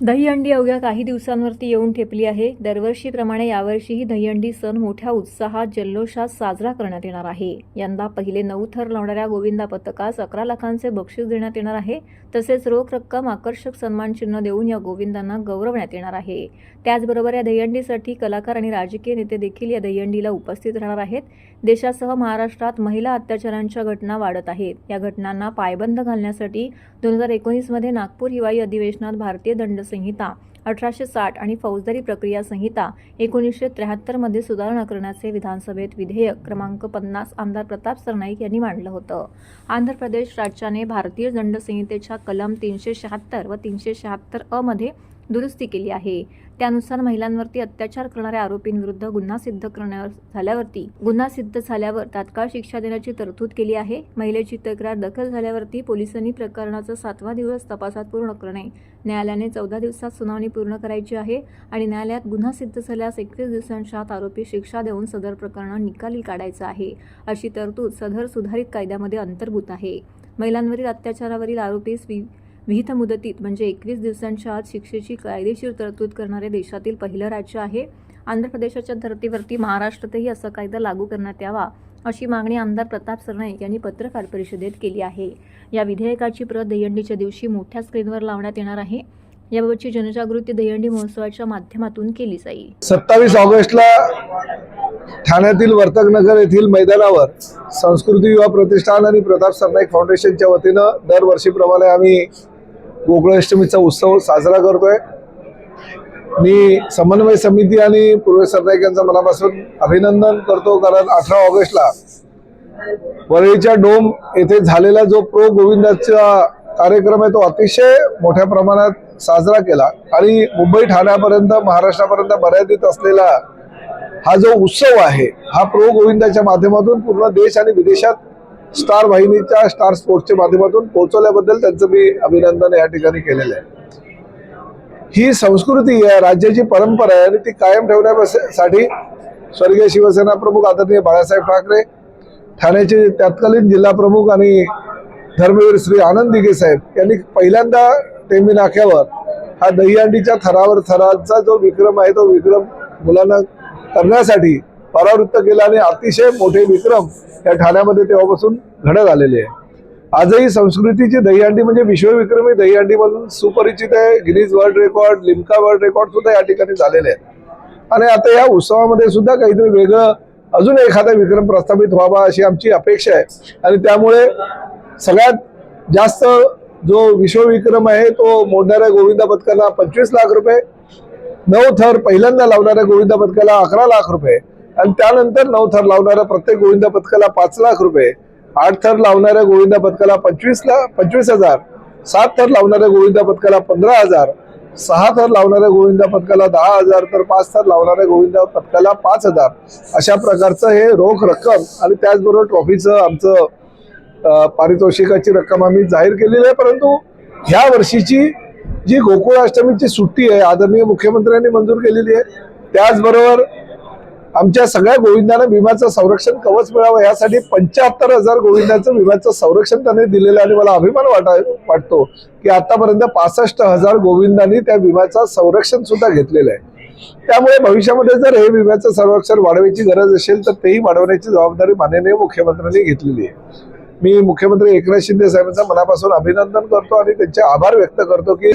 दहीहंडी अवघ्या काही दिवसांवरती येऊन ठेपली आहे. दरवर्षीप्रमाणे यावर्षीही दहीहंडी सण मोठ्या उत्साहात जल्लोषात साजरा करण्यात येणार आहे. यंदा पहिले नऊ थर लावणाऱ्या गोविंदा पथकास अकरा लाखांचे बक्षीस देण्यात येणार आहे. तसेच रोख रक्कम आकर्षक सन्मान चिन्ह देऊन या गोविंदांना गौरवण्यात येणार आहे. त्याचबरोबर या दहीहंडीसाठी कलाकार आणि राजकीय नेते देखील या दहीहंडीला उपस्थित राहणार आहेत. देशासह महाराष्ट्रात महिला अत्याचारांच्या घटना वाढत आहेत. या घटनांना पायबंद घालण्यासाठी दोन हजार एकोणीसमध्ये नागपूर हिवाळी अधिवेशनात भारतीय दंड संहिता अठराशे साठ आणि फौजदारी प्रक्रिया संहिता एकोणीसशे त्र्याहत्तरमध्ये सुधारणा करण्याचे विधानसभेत विधेयक क्रमांक पन्नास आमदार प्रताप सरनाईक यांनी मांडलं होतं. आंध्र प्रदेश राज्याने भारतीय दंड संहितेच्या कलम तीनशे शहात्तर व तीनशे शहात्तर अ मध्ये दुरुस्ती केली आहे. त्यानुसार महिलांवरती अत्याचार करणाऱ्या आरोपींविरुद्ध गुन्हा सिद्ध करण्यावर झाल्यावरती गुन्हा सिद्ध झाल्यावर तात्काळ शिक्षा देण्याची तरतूद केली आहे. महिलेची तक्रार दखल झाल्यावरती पोलिसांनी प्रकरणाचा सातवा दिवस तपासात पूर्ण करणे न्यायालयाने चौदा दिवसात सुनावणी पूर्ण करायची आहे आणि न्यायालयात गुन्हा सिद्ध झाल्यास एकवीस दिवसांच्या आत आरोपी शिक्षा देऊन सदर प्रकरण निकाली काढायचं आहे. अशी तरतूद सदर सुधारित कायद्यामध्ये अंतर्भूत आहे. महिलांवरील अत्याचारावरील आरोपी स्वी विहित मुदतीत म्हणजे एकवीस दिवसांच्या आत शिक्षेची कायदेशीर तरतूद करणारे देशातील पहिलं राज्य आहे. आंध्र प्रदेशाच्या धर्तीवरती महाराष्ट्रातही असा कायदा लागू करण्यात यावा अशी मागणी आमदार प्रताप सरनाईक यांनी पत्रकार परिषदेत केली आहे. या विधेयकाची प्रत दहीहंडीच्या दिवशी मोठ्या स्क्रीनवर लावण्यात येणार आहे. याबाबतची जनजागृती दहीहंडी महोत्सवाच्या माध्यमातून केली जाईल. सत्तावीस ऑगस्टला ठाण्यातील वर्तकनगर येथील मैदानावर संस्कृती युवा प्रतिष्ठान आणि प्रताप सरनाईक फाउंडेशनच्या वतीनं दरवर्षीप्रमाणे आम्ही गोकुळाष्टमीचा उत्सव साजरा करतोय. मी समन्वय समिती आणि पूर्व सरनाईक यांचं मनापासून अभिनंदन करतो कारण अठरा ऑगस्टला वरळीच्या डोम येथे झालेला जो प्रो गोविंदाचा कार्यक्रम आहे तो अतिशय मोठ्या प्रमाणात साजरा केला. आणि मुंबई ठाण्यापर्यंत महाराष्ट्रापर्यंत मर्यादित असलेला हा जो उत्सव आहे हा प्रो गोविंदाच्या माध्यमातून पूर्ण देश आणि विदेशात स्टार वाहिनीच्या स्टार स्पोर्ट्सच्या माध्यमातून पोहोचवल्याबद्दल त्यांचं मी अभिनंदन या ठिकाणी केलेलं आहे. ही संस्कृती आहे राज्याची परंपरा आहे आणि ती कायम ठेवण्यासाठी स्वर्गीय शिवसेना प्रमुख आदरणीय बाळासाहेब ठाकरे ठाण्याचे तत्कालीन जिल्हा प्रमुख आणि धर्मवीर श्री आनंद दिघे साहेब यांनी पहिल्यांदा टेंबी नाक्यावर हा दहीहंडीच्या थरावर थराचा जो विक्रम आहे तो विक्रम मुलांना करण्यासाठी परावृत्त केलं आणि अतिशय मोठे विक्रम या ठाण्यामध्ये तेव्हापासून घडत आलेले आहे. आजही संस्कृतीची दहीहंडी म्हणजे विश्वविक्रमी दहीहंडी म्हणून सुपरिचित आहे. Guinness world record Limca world record सुद्धा या ठिकाणी झालेले आहेत. आणि आता या उत्सवामध्ये सुद्धा काहीतरी वेगळं अजून एखादा विक्रम प्रस्थापित व्हावा अशी आमची अपेक्षा आहे. आणि त्यामुळे सगळ्यात जास्त जो विश्वविक्रम आहे तो मोडणाऱ्या गोविंदा पथकाला पंचवीस लाख रुपये नऊ थर पहिल्यांदा लावणाऱ्या गोविंदा पथकाला अकरा लाख रुपये. आणि त्यानंतर नऊ थर लावणाऱ्या प्रत्येक गोविंदा पथकाला पाच लाख रुपये आठ थर लावणाऱ्या गोविंदा पथकाला पंचवीस लाख पंचवीस हजार सात थर लावणाऱ्या गोविंदा पथकाला पंधरा हजार सहा थर लावणाऱ्या गोविंदा पथकाला दहा हजार तर पाच थर लावणाऱ्या गोविंदा पथकाला पाच हजार. अशा प्रकारचं हे रोख रक्कम आणि त्याचबरोबर ट्रॉफीचं आमचं पारितोषिकाची रक्कम आम्ही जाहीर केलेली आहे. परंतु ह्या वर्षीची जी गोकुळाष्टमीची सुट्टी आहे आदरणीय मुख्यमंत्र्यांनी मंजूर केलेली आहे त्याचबरोबर आमच्या सगळ्या गोविंदांना विम्याचं संरक्षण कवच मिळावं यासाठी पंच्याहत्तर हजार गोविंदाचं विम्याचं संरक्षण त्यांनी दिलेलं आणि मला अभिमान वाटा वाटतो की आतापर्यंत पासष्ट हजार गोविंदांनी त्या विम्याचं संरक्षण सुद्धा घेतलेलं आहे. त्यामुळे भविष्यामध्ये जर हे विम्याचं संरक्षण वाढवायची गरज असेल तर तेही वाढवण्याची जबाबदारी माननीय मुख्यमंत्र्यांनी घेतलेली आहे. मी मुख्यमंत्री एकनाथ शिंदे साहेबांचं मनापासून अभिनंदन करतो आणि त्यांचे आभार व्यक्त करतो की